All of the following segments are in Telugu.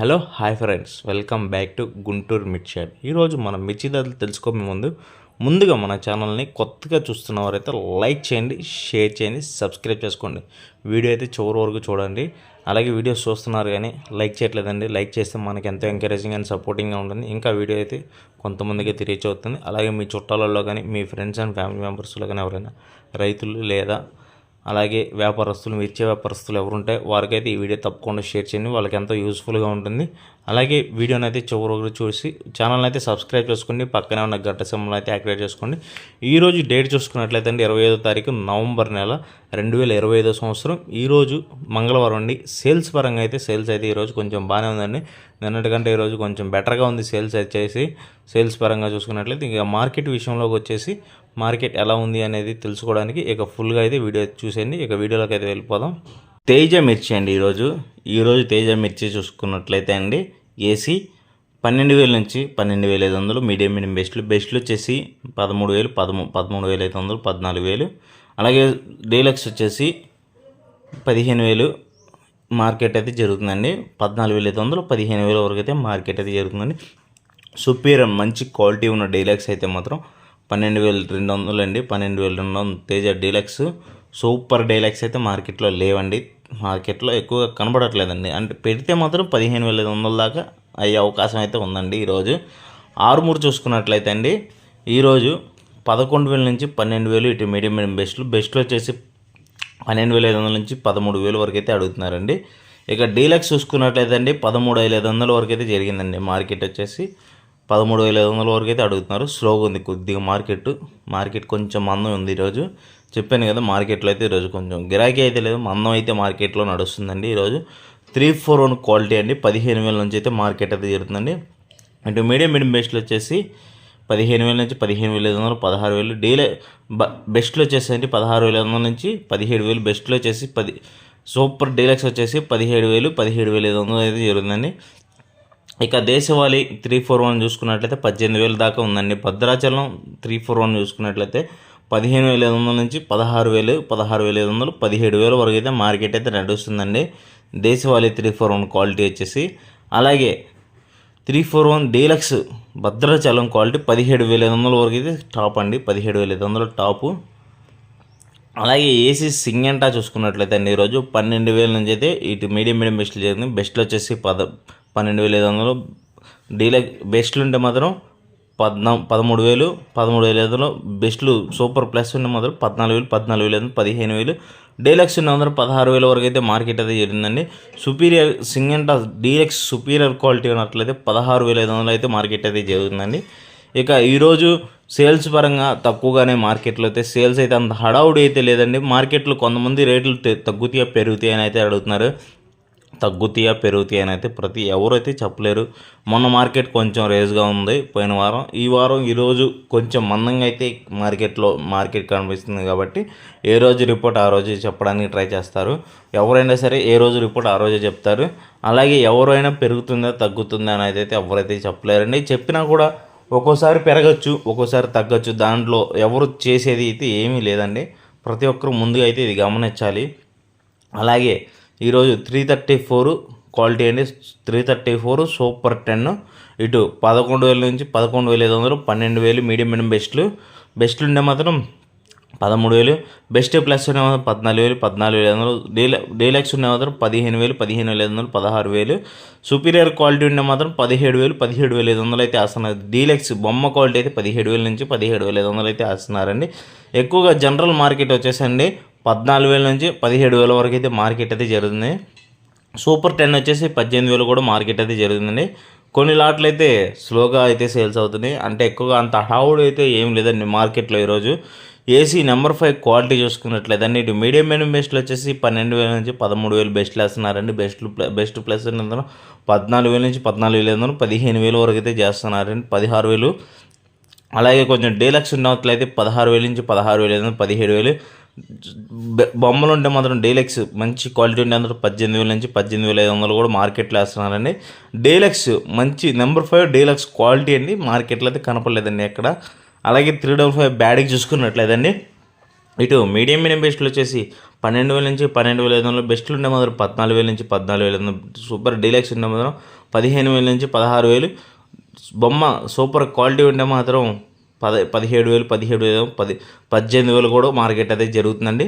Hello hi friends. Welcome back to Guntur Mirchi shop ఈరోజు మనం మిర్చి ధరలు తెలుసుకోమే ముందు ముందుగా మన ఛానల్ని కొత్తగా చూస్తున్న వారైతే లైక్ చేయండి షేర్ చేయండి సబ్స్క్రైబ్ చేసుకోండి. వీడియో అయితే చివరి వరకు చూడండి. అలాగే వీడియోస్ చూస్తున్నారు కానీ లైక్ చేయట్లేదండి. లైక్ చేస్తే మనకి ఎంతో ఎంకరేజింగ్ అండ్ సపోర్టింగ్గా ఉంటుంది. ఇంకా వీడియో అయితే కొంతమందికి అయితే రీచ్ అవుతుంది అలాగే మీ చుట్టాలలో కానీ మీ ఫ్రెండ్స్ అండ్ ఫ్యామిలీ మెంబర్స్లో కానీ ఎవరైనా రైతులు లేదా అలాగే వ్యాపారస్తులు మిర్చి వ్యాపారస్తులు ఎవరుంటే వారికైతే ఈ వీడియో తప్పకుండా షేర్ చేయండి. వాళ్ళకి ఎంతో యూస్ఫుల్గా ఉంటుంది. అలాగే వీడియోని అయితే చివరి వరకు చూసి ఛానల్ అయితే సబ్స్క్రైబ్ చేసుకోండి. పక్కనే ఉన్న గంట సింబల్ అయితే యాక్టివేట్ చేసుకోండి. ఈరోజు డేట్ చూసుకున్నట్లయితే అండి ఇరవై ఐదో తారీఖు నవంబర్ నెల. రెండు వేల ఇరవై ఐదో సంవత్సరం. ఈరోజు మంగళవారం అండి. సేల్స్ పరంగా అయితే సేల్స్ అయితే ఈరోజు కొంచెం బాగానే ఉందండి. నిన్నటికంటే ఈరోజు కొంచెం బెటర్గా ఉంది సేల్స్ వచ్చేసి. సేల్స్ పరంగా చూసుకున్నట్లయితే ఇక మార్కెట్ విషయంలోకి వచ్చేసి మార్కెట్ ఎలా ఉంది అనేది తెలుసుకోవడానికి ఇక ఫుల్గా అయితే వీడియో చూసేయండి. ఇక వీడియోలోకి అయితే వెళ్ళిపోదాం. తేజ మిర్చి అండి ఈరోజు ఈరోజు తేజ మిర్చి చూసుకున్నట్లయితే అండి. ఏసీ పన్నెండు వేల నుంచి పన్నెండు వేల ఐదు వందలు మీడియం మీడియం బెస్ట్లు. బెస్ట్లు వచ్చేసి పదమూడు వేలు పదమూ పదమూడు వేల ఐదు వందలు పద్నాలుగు వేలు. అలాగే డీలక్స్ వచ్చేసి పదిహేను వేలు మార్కెట్ అయితే జరుగుతుందండి. పద్నాలుగు వేల ఐదు వందలు పదిహేను వేల వరకు అయితే మార్కెట్ అయితే జరుగుతుందండి. సుపీరియర్ మంచి క్వాలిటీ ఉన్న డీలక్స్ అయితే మాత్రం పన్నెండు వేల రెండు వందలు అండి పన్నెండు వేల రెండు వందలు తేజ డీలక్స్. సూపర్ డీలక్స్ అయితే మార్కెట్లో లేవండి. మార్కెట్లో ఎక్కువగా కనబడట్లేదండి. అంటే పెడితే మాత్రం పదిహేను వేల ఐదు వందల దాకా అయ్యే అవకాశం అయితే ఉందండి ఈరోజు. ఆరుమూరు చూసుకున్నట్లయితే అండి ఈరోజు పదకొండు వేల నుంచి పన్నెండు వేలు ఇటు మీడియం మీడియం బెస్ట్లు. బెస్ట్లు వచ్చేసి పన్నెండు వేల ఐదు వందల నుంచి పదమూడు వేలు వరకు అయితే అడుగుతున్నారండి. ఇక డీలక్స్ చూసుకున్నట్లయితే అండి పదమూడు వేల ఐదు వందల వరకు అయితే జరిగిందండి. మార్కెట్ వచ్చేసి పదమూడు వేల ఐదు వందల వరకు అయితే అడుగుతున్నారు. స్లోగా ఉంది కొద్దిగా మార్కెట్. మార్కెట్ కొంచెం మందం ఉంది ఈరోజు. చెప్పాను కదా మార్కెట్లో అయితే ఈరోజు కొంచెం గిరాకీ అయితే లేదు. మందం అయితే మార్కెట్లో నడుస్తుందండి ఈరోజు. త్రీ ఫోర్ వన్ క్వాలిటీ అండి. పదిహేను వేల నుంచి అయితే మార్కెట్ అయితే జరుగుతుందండి. అంటే మీడియం మీడియం బెస్ట్లు వచ్చేసి పదిహేను వేల నుంచి పదిహేను వేల ఐదు వందలు పదహారు వేలు డీలే బ బెస్ట్లు వచ్చేసి పదహారు వేల ఐదు వందల నుంచి పదిహేడు వేలు బెస్ట్లో వచ్చేసి పది సూపర్ డీలక్స్ వచ్చేసి పదిహేడు వేలు పదిహేడు వేల ఐదు వందలు అయితే జరుగుతుందండి. ఇక దేశవాళీ త్రీ ఫోర్ వన్ చూసుకున్నట్లయితే పద్దెనిమిది వేల దాకా ఉందండి. భద్రాచలం త్రీ ఫోర్ వన్ చూసుకున్నట్లయితే పదిహేను వేల ఐదు వందల నుంచి పదహారు వేలు పదహారు వేల ఐదు వందలు పదిహేడు వేల వరకు అయితే మార్కెట్ అయితే నడుస్తుందండి. దేశవాళీ త్రీ ఫోర్ వన్ క్వాలిటీ వచ్చేసి. అలాగే three four one deluxe Bhadrachalam quality పదిహేడు వేల ఐదు వందల వరకు అయితే టాప్ అండి. పదిహేడు వేల ఐదు వందల టాపు. అలాగే ఏసీ సింగంటా చూసుకున్నట్లయితే అండి ఈరోజు పన్నెండు వేల నుంచి అయితే ఇటు మీడియం మీడియం బెస్ట్లు జరిగింది. బెస్ట్లు వచ్చేసి పద పన్నెండు వేల ఐదు వందలు. డీలక్ బెస్ట్లు ఉంటే మాత్రం పద్నా పదమూడు వేలు పదమూడు వేల ఐదు వందలు బెస్ట్లు సూపర్ ప్లస్ ఉన్న మాత్రం పద్నాలుగు వేలు పద్నాలుగు వేల పదిహేను వేలు. డీలక్స్ ఉన్న వందలు పదహారు వేల వరకు అయితే మార్కెట్ అయితే జరిగిందండి. సుపీరియర్ సింగంటా డీలక్స్ సుపీరియర్ క్వాలిటీ ఉన్నట్లయితే పదహారు వేల ఐదు వందలు అయితే మార్కెట్ అయితే జరుగుతుందండి. ఇక ఈరోజు సేల్స్ పరంగా తక్కువగానే మార్కెట్లో అయితే సేల్స్ అయితే అంత హడావుడి అయితే లేదండి. మార్కెట్లో కొంతమంది రేట్లు తగ్గుతాయా పెరుగుతాయా అని అయితే అడుగుతున్నారు. తగ్గుతాయా పెరుగుతాయా అని అయితే ప్రతి ఎవరైతే చెప్పలేరు. మొన్న మార్కెట్ కొంచెం రేజ్గా ఉంది పోయిన వారం. ఈ వారం ఈరోజు కొంచెం మందంగా అయితే మార్కెట్లో మార్కెట్ కనిపిస్తుంది కాబట్టి ఏ రోజు రిపోర్ట్ ఆ రోజు చెప్పడానికి ట్రై చేస్తారు. ఎవరైనా సరే ఏ రోజు రిపోర్ట్ ఆ రోజే చెప్తారు. అలాగే ఎవరైనా పెరుగుతుందా తగ్గుతుందా అని అయితే ఎవరైతే చెప్పలేరండి. చెప్పినా కూడా ఒక్కోసారి పెరగచ్చు ఒక్కోసారి తగ్గచ్చు. దాంట్లో ఎవరు చేసేది అయితే ఏమీ లేదండి. ప్రతి ఒక్కరు ముందుగా అయితే ఇది గమనించాలి. అలాగే ఈరోజు త్రీ థర్టీ ఫోర్ క్వాలిటీ అండి. Three thirty four super ten ఇటు పదకొండు వేల నుంచి పదకొండు వేల ఐదు వందలు పన్నెండు వేలు మీడియం మీడియం బెస్ట్లు బెస్ట్లు ఉండే మాత్రం పదమూడు వేలు. బెస్ట్ ప్లస్ ఉండే మాత్రం పద్నాలుగు వేలు పద్నాలుగు వేల ఐదు వందలు. డీల డీలక్స్ ఉండే మాత్రం పదిహేను వేలు పదిహేను వేల ఐదు వందలు పదహారు వేలు. సుపీరియర్ క్వాలిటీ ఉండే మాత్రం పదిహేడు వేలు పదిహేడు వేల ఐదు వందలు అయితే ఆస్తున్నారు. డీలక్స్ బొమ్మ క్వాలిటీ అయితే పదిహేడు వేల నుంచి పదిహేడు వేల ఐదు వందలు అయితే వేస్తున్నారండి ఎక్కువగా జనరల్ మార్కెట్ వచ్చేసండి. పద్నాలుగు వేల నుంచి పదిహేడు వేల వరకు అయితే మార్కెట్ అయితే జరుగుతుంది. సూపర్ టెన్ వచ్చేసి పద్దెనిమిది వేలు కూడా మార్కెట్ అయితే జరుగుతుందండి. కొన్ని లాట్లు అయితే స్లోగా అయితే సేల్స్ అవుతున్నాయి. అంటే ఎక్కువగా అంత హడావుడు అయితే ఏం లేదండి మార్కెట్లో ఈరోజు. ఏసీ నెంబర్ ఫైవ్ క్వాలిటీ చూసుకున్నట్లయితే ఇటు మీడియం మీడియం బెస్ట్లు వచ్చేసి పన్నెండు వేల నుంచి పదమూడు వేలు బెస్ట్లు వేస్తున్నారండి. బెస్ట్ బెస్ట్ ప్లస్ ఏంటంటే పద్నాలుగు వేల నుంచి పద్నాలుగు వేలు అందరూ పదిహేను వేలు వరకు అయితే చేస్తున్నారండి. పదహారు వేలు. అలాగే కొంచెం డీలక్స్ ఉన్నట్లయితే పదహారు వేల నుంచి పదహారు వేలు ఐదు పదిహేడు వేలు. బొమ్మలు ఉంటే మాత్రం డీలక్స్ మంచి క్వాలిటీ ఉండే అందరూ పద్దెనిమిది వేల నుంచి పద్దెనిమిది వేల ఐదు వందలు కూడా మార్కెట్లో వేస్తున్నారండి. డీలక్స్ మంచి నెంబర్ ఫైవ్ డీలక్స్ క్వాలిటీ అండి. మార్కెట్లో అయితే కనపడలేదండి ఎక్కడ. అలాగే త్రీ డబల్ ఫైవ్ బ్యాడ్కి చూసుకున్నట్లేదండి ఇటు మీడియం మీడియం బెస్ట్లు వచ్చేసి పన్నెండు వేల నుంచి పన్నెండు వేల ఐదు వందలు బెస్ట్లు ఉండే మాత్రం పద్నాలుగు వేల నుంచి పద్నాలుగు వేల ఐదు వందలు సూపర్ డీలక్స్ ఉండే మాత్రం పదిహేను వేల నుంచి పదహారు వేలు. బొమ్మ సూపర్ క్వాలిటీ ఉంటే మాత్రం పద పదిహేడు వేలు పదిహేడు వేలు పది పద్దెనిమిది వేలు కూడా మార్కెట్ అయితే జరుగుతుందండి.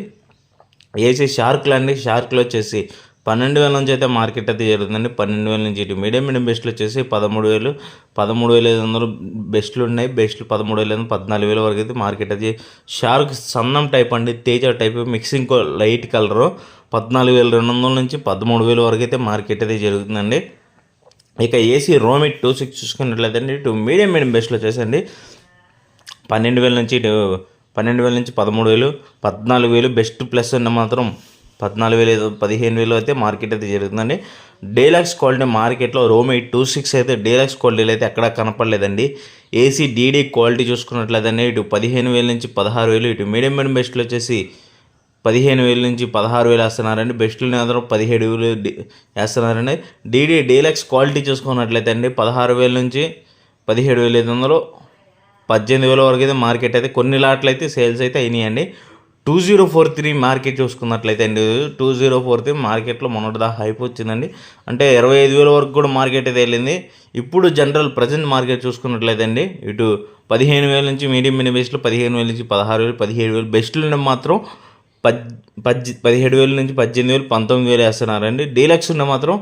ఏసీ షార్క్లు అండి షార్క్లు వచ్చేసి పన్నెండు వేల నుంచి అయితే మార్కెట్ అయితే జరుగుతుందండి. పన్నెండు వేల నుంచి ఇటు మీడియం మీడియం బెస్ట్లు వచ్చేసి పదమూడు వేలు పదమూడు వేల ఐదు వందలు బెస్ట్లు ఉన్నాయి. బెస్ట్లు పదమూడు వేల పద్నాలుగు వేల వరకు అయితే మార్కెట్ అయితే షార్క్ సన్నం టైప్ అండి. Teja type mixing light colour పద్నాలుగు వేల రెండు వందల నుంచి పదమూడు వేల వరకు అయితే మార్కెట్ అయితే జరుగుతుందండి. ఇక ఏసీ రోమిట్ టూ సిక్స్ చూసుకున్నట్లయితే అండి ఇటు మీడియం మీడియం బెస్ట్లు వచ్చేసండి. పన్నెండు వేల నుంచి ఇటు పన్నెండు వేల నుంచి పదమూడు వేలు పద్నాలుగు వేలు బెస్ట్ ప్లస్ ఉన్న మాత్రం పద్నాలుగు వేలు పదిహేను వేలు అయితే మార్కెట్ అయితే జరుగుతుందండి. డేలక్స్ క్వాలిటీ మార్కెట్లో రోమి టూ సిక్స్ అయితే డేలక్స్ క్వాలిటీలు అయితే ఎక్కడా కనపడలేదండి. ఏసీ డీడీ క్వాలిటీ చూసుకున్నట్లయితే ఇటు పదిహేను వేల నుంచి పదహారు వేలు ఇటు మీడియం మీడియం బెస్ట్లు వచ్చేసి పదిహేను వేల నుంచి పదహారు వేలు వేస్తున్నారండి. బెస్ట్లు మాత్రం పదిహేడు వేలు వేస్తున్నారండి. డీడీ డీలక్స్ క్వాలిటీ చూసుకున్నట్లయితే అండి పదహారు వేల నుంచి పదిహేడు వేల ఐదు వందలు పద్దెనిమిది వేల వరకు అయితే మార్కెట్ అయితే కొన్ని లాట్లు అయితే సేల్స్ అయితే అయినాయండి. Two zero four three market చూసుకున్నట్లయితే అండి టూ జీరో ఫోర్ త్రీ మార్కెట్లో మొన్నటిదా హైప్ వచ్చిందండి. అంటే ఇరవై ఐదు వేల వరకు కూడా మార్కెట్ అయితే వెళ్ళింది. ఇప్పుడు జనరల్ ప్రజెంట్ మార్కెట్ చూసుకున్నట్లయితే అండి ఇటు పదిహేను వేల నుంచి మీడియం మినీ బెస్ట్లు పదిహేను వేల నుంచి పదహారు వేలు పదిహేడు వేలు బెస్ట్లు మాత్రం పద్ పద్ పదిహేడు వేల నుంచి పద్దెనిమిది వేలు పంతొమ్మిది వేలు వేస్తున్నారండి. డీలక్స్ ఉన్న మాత్రం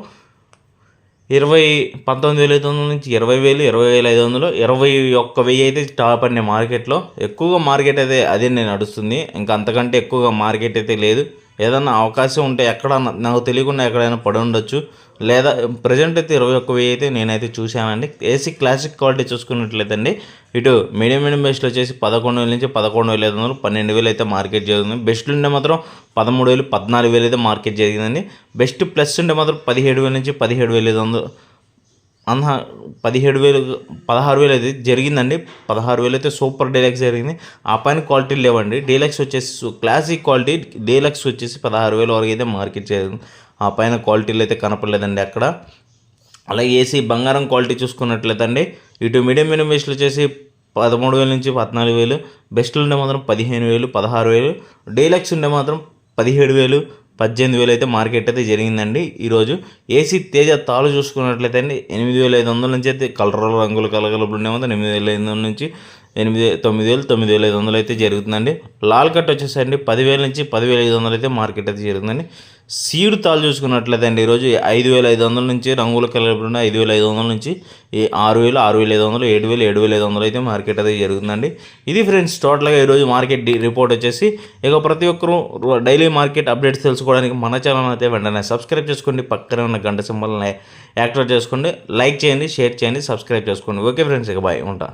ఇరవై పంతొమ్మిది వేల ఐదు వందల నుంచి ఇరవై వేలు ఇరవై వేల ఐదు వందలు ఇరవై ఒక్క వెయ్యి అయితే టాప్ అండి మార్కెట్లో. ఎక్కువగా మార్కెట్ అయితే అదే నేను నడుస్తుంది. ఇంకా అంతకంటే ఎక్కువగా మార్కెట్ అయితే లేదు. ఏదన్నా అవకాశం ఉంటే ఎక్కడ నాకు తెలియకుండా ఎక్కడైనా పడి ఉండొచ్చు. లేదా ప్రజెంట్ అయితే ఇరవై ఒక్క వెయ్యి అయితే నేనైతే చూశానండి. ఏసీ క్లాసిక్ క్వాలిటీ చూసుకున్నట్లయితే అండి ఇటు మీడియం మీడియం బెస్ట్లు వచ్చేసి పదకొండు వేల నుంచి పదకొండు వేల ఐదు వందలు పన్నెండు వేలు అయితే మార్కెట్ జరిగింది. బెస్ట్లు ఉండే మాత్రం పదమూడు వేలు పద్నాలుగు వేలు అయితే మార్కెట్ జరిగిందండి. బెస్ట్ ప్లస్ ఉంటే మాత్రం పదిహేడు వేల నుంచి పదిహేడు వేల ఐదు వందలు అన్న పదిహేడు వేలు పదహారు వేలు అయితే జరిగిందండి. పదహారు వేలు అయితే సూపర్ డీలక్స్ జరిగింది. ఆ పైన క్వాలిటీ లేవండి. డీలక్స్ వచ్చేసి క్లాసిక్ క్వాలిటీ డీలక్స్ వచ్చేసి పదహారు వేల వరకు అయితే మార్కెట్ చేయదు ఆ పైన క్వాలిటీలు అయితే కనపడలేదండి అక్కడ. అలాగే ఏసీ బంగారం క్వాలిటీ చూసుకున్నట్లయితే అండి ఇటు మీడియం మీడియం బెస్ట్లు వచ్చేసి పదమూడు వేల నుంచి పద్నాలుగు వేలు. బెస్ట్లు ఉండే మాత్రం పదిహేను వేలు పదహారు వేలు. డీలక్స్ ఉండే మాత్రం పదిహేడు వేలు పద్దెనిమిది వేలు అయితే మార్కెట్ అయితే జరిగిందండి. ఈరోజు ఏసీ తేజ తాಳು చూసుకున్నట్లయితే అండి ఎనిమిది వేల ఐదు వందల నుంచి అయితే కలర్ రంగులు కలగలుపులు ఉండే ఎనిమిది వేల ఐదు వందల నుంచి ఎనిమిది తొమ్మిది వేలు తొమ్మిది వేల ఐదు వందలు అయితే జరుగుతుందండి. లాల్ కట్ వచ్చేసండి పదివేల నుంచి పదివేల ఐదు వందలు అయితే మార్కెట్ అయితే జరుగుతుందండి. సీడ్ తాలు చూసుకున్నట్లయితే అండి ఈరోజు ఐదు వేల ఐదు వందల నుంచి రంగుల కలర్ ఐదు వేల ఐదు వందల నుంచి ఈ ఆరు వేలు ఆరు వేల ఐదు వందలు ఏడు వేలు ఏడు వేల ఐదు వందలు అయితే మార్కెట్ అయితే జరుగుతుందండి. ఇది ఫ్రెండ్స్ టోటల్గా ఈరోజు మార్కెట్ రిపోర్ట్ వచ్చేసి ఇక ప్రతి ఒక్కరూ డైలీ మార్కెట్ అప్డేట్స్ తెలుసుకోవడానికి మన ఛానల్ అయితే వెంటనే సబ్స్క్రైబ్ చేసుకోండి. పక్కనే ఉన్న గంట సింబల్ని యాక్టివేట్ చేసుకోండి. లైక్ చేయండి షేర్ చేయండి సబ్స్క్రైబ్ చేసుకోండి. ఓకే ఫ్రెండ్స్ ఇక బాయ్ ఉంటా.